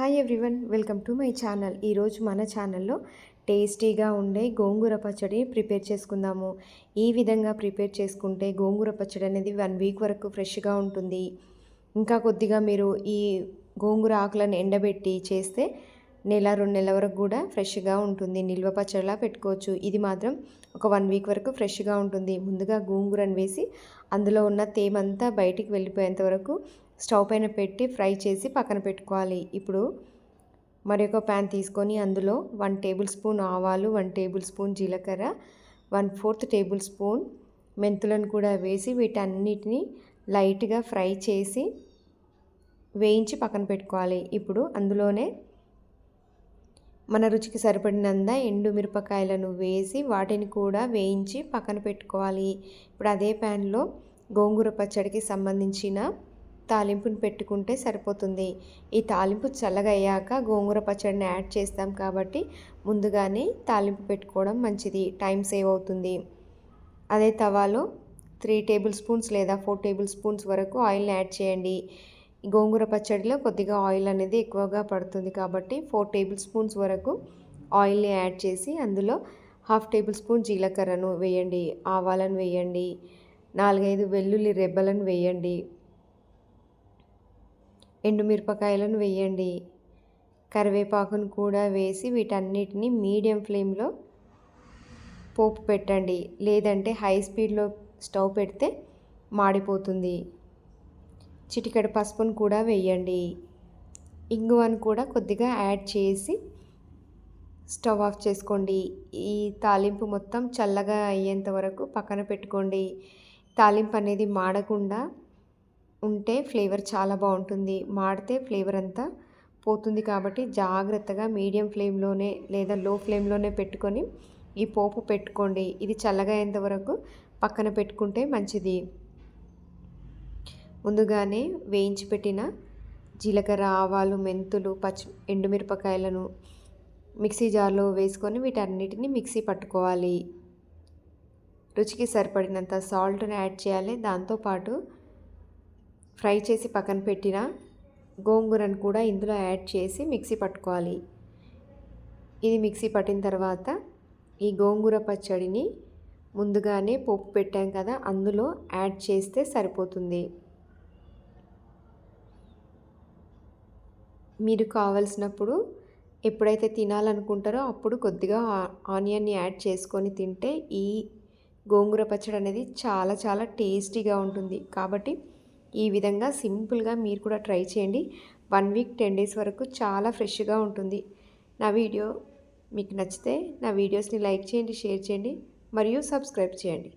Hi everyone welcome to my channel ఈరోజు మన ఛానల్లో టేస్టీగా ఉండే గోంగూర పచ్చడి ప్రిపేర్ చేసుకుందాము. ఈ విధంగా ప్రిపేర్ చేసుకుంటే గోంగూర పచ్చడి అనేది వన్ వీక్ వరకు ఫ్రెష్గా ఉంటుంది. ఇంకా కొద్దిగా మీరు ఈ గోంగూర ఆకులను ఎండబెట్టి చేస్తే నెల రెండు నెలల వరకు కూడా ఫ్రెష్గా ఉంటుంది. నిల్వ పచ్చడిలా పెట్టుకోవచ్చు. ఇది మాత్రం ఒక వన్ వీక్ వరకు ఫ్రెష్గా ఉంటుంది. ముందుగా గోంగూరను వేసి అందులో ఉన్న తేమంతా బయటికి వెళ్ళిపోయేంత వరకు స్టవ్ పైన పెట్టి ఫ్రై చేసి పక్కన పెట్టుకోవాలి. ఇప్పుడు మరి ఒక ప్యాన్ తీసుకొని అందులో వన్ టేబుల్ స్పూన్ ఆవాలు వన్ టేబుల్ స్పూన్ జీలకర్ర వన్ ఫోర్త్ టేబుల్ స్పూన్ మెంతులను కూడా వేసి వీటన్నిటిని లైట్గా ఫ్రై చేసి వేయించి పక్కన పెట్టుకోవాలి. ఇప్పుడు అందులోనే మన రుచికి సరిపడినంత ఎండు మిరపకాయలను వేసి వాటిని కూడా వేయించి పక్కన పెట్టుకోవాలి. ఇప్పుడు అదే ప్యాన్లో గోంగూర పచ్చడికి సంబంధించిన తాలింపుని పెట్టుకుంటే సరిపోతుంది. ఈ తాలింపు చల్లగయ్యాక గోంగూర పచ్చడిని యాడ్ చేస్తాం కాబట్టి ముందుగానే తాలింపు పెట్టుకోవడం మంచిది. టైం సేవ్ అవుతుంది. అదే తవాలో త్రీ టేబుల్ స్పూన్స్ లేదా ఫోర్ టేబుల్ స్పూన్స్ వరకు ఆయిల్ని యాడ్ చేయండి. గోంగూర పచ్చడిలో కొద్దిగా ఆయిల్ అనేది ఎక్కువగా పడుతుంది కాబట్టి ఫోర్ టేబుల్ స్పూన్స్ వరకు ఆయిల్ని యాడ్ చేసి అందులో హాఫ్ టేబుల్ స్పూన్ జీలకర్రను వేయండి. ఆవాలను వేయండి. నాలుగైదు వెల్లుల్లి రెబ్బలను వేయండి. ఎండుమిరపకాయలను వేయండి. కరివేపాకును కూడా వేసి వీటన్నిటిని మీడియం ఫ్లేమ్లో పోపు పెట్టండి. లేదంటే హై స్పీడ్లో స్టవ్ పెడితే మాడిపోతుంది. చిటికెడు పసుపును కూడా వేయండి. ఇంగువను కూడా కొద్దిగా యాడ్ చేసి స్టవ్ ఆఫ్ చేసుకోండి. ఈ తాలింపు మొత్తం చల్లగా అయ్యేంత వరకు పక్కన పెట్టుకోండి. తాలింపు అనేది మాడకుండా ఉంటే ఫ్లేవర్ చాలా బాగుంటుంది. మాడితే ఫ్లేవర్ అంతా పోతుంది కాబట్టి జాగ్రత్తగా మీడియం ఫ్లేమ్లోనే లేదా లో ఫ్లేమ్లోనే పెట్టుకొని ఈ పోపు పెట్టుకోండి. ఇది చల్లగా అయ్యేంత వరకు పక్కన పెట్టుకుంటే మంచిది. ముందుగానే వేయించి పెట్టిన జీలకర్ర ఆవాలు మెంతులు పచ్చి ఎండుమిరపకాయలను మిక్సీ జార్లో వేసుకొని వీటన్నిటిని మిక్సీ పట్టుకోవాలి. రుచికి సరిపడినంత సాల్ట్ని యాడ్ చేయాలి. దాంతోపాటు ఫ్రై చేసి పక్కన పెట్టిన గోంగూరను కూడా ఇందులో యాడ్ చేసి మిక్సీ పట్టుకోవాలి. ఇది మిక్సీ పట్టిన తర్వాత ఈ గోంగూర పచ్చడిని ముందుగానే పోపు పెట్టాం కదా అందులో యాడ్ చేస్తే సరిపోతుంది. మీరు కావలసినప్పుడు ఎప్పుడైతే తినాలనుకుంటారో అప్పుడు కొద్దిగా ఆనియన్ని యాడ్ చేసుకొని తింటే ఈ గోంగూర పచ్చడి అనేది చాలా చాలా టేస్టీగా ఉంటుంది. కాబట్టి ఈ విధంగా సింపుల్గా మీరు కూడా ట్రై చేయండి. వన్ వీక్ టెన్ డేస్ వరకు చాలా ఫ్రెష్గా ఉంటుంది. నా వీడియో మీకు నచ్చితే నా వీడియోస్ని లైక్ చేయండి షేర్ చేయండి మరియు సబ్స్క్రైబ్ చేయండి.